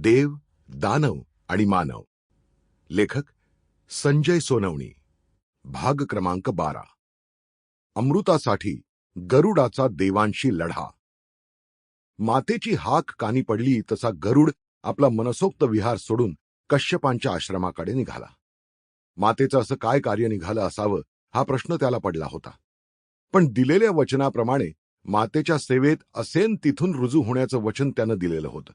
देव दानव आणि मानव. लेखक संजय सोनवणी. भाग क्रमांक बारा. अमृतासाठी गरुडाचा देवांशी लढा. मातेची हाक कानी पडली तसा गरुड आपला मनसोक्त विहार सोडून कश्यपांच्या आश्रमाकडे निघाला. मातेचं असं काय कार्य निघालं असावं हा प्रश्न त्याला पडला होता. पण दिलेल्या वचनाप्रमाणे मातेच्या सेवेत असेन तिथून रुजू होण्याचं वचन त्यानं दिलेलं होतं.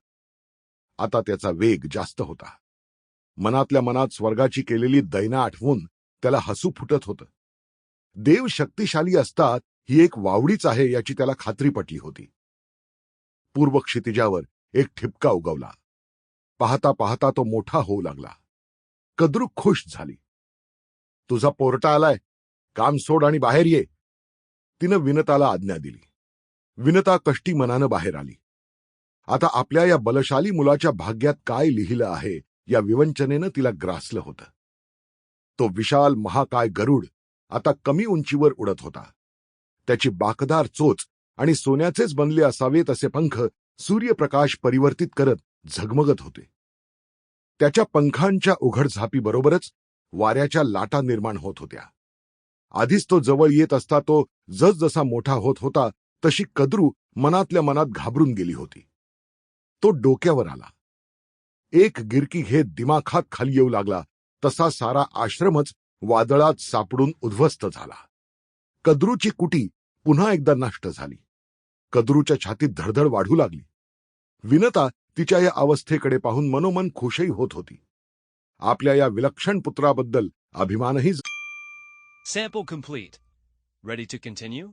आता त्याचा वेग जास्त होता. मनातल्या मनात स्वर्गाची केलेली दैना आठवून त्याला हसू फुटत होतं. देव शक्तिशाली असतात ही एक वावडीच आहे याची त्याला खात्री पटली होती. पूर्व क्षितिजावर एक ठिपका उगवला. पाहता पाहता तो मोठा होऊ लागला. कद्रू खुश झाली. तुझा पोरटा आलाय. काम सोड आणि बाहेर ये. तिनं विनताला आज्ञा दिली. विनता कष्टी मनानं बाहेर आली. आता आपल्या या बलशाली मुलाच्या भाग्यात काय लिहिलं आहे या विवंचनेनं तिला ग्रासलं होतं. तो विशाल महाकाय गरुड आता कमी उंचीवर उडत होता. त्याची बाकदार चोच आणि सोन्याचेच बनले असावेत असे पंख सूर्यप्रकाश परिवर्तित करत झगमगत होते. त्याच्या पंखांच्या उघडझापीबरोबरच वाऱ्याच्या लाटा निर्माण होत होत्या. आधीच तो जवळ येत असता तो जसजसा मोठा होत होता तशी कद्रू मनातल्या मनात घाबरून गेली होती. तो डोक्यावर आला. एक गिरकी घेत दिमाखात खाली येऊ लागला. तसा सारा आश्रमच वादळात सापडून उद्ध्वस्त झाला. कद्रूची कुटी पुन्हा एकदा नष्ट झाली. कद्रूच्या छातीत धडधड वाढू लागली. विनता तिच्या या अवस्थेकडे पाहून मनोमन खुशही होत होती. आपल्या या विलक्षण पुत्राबद्दल अभिमानही Sample complete. Ready to continue?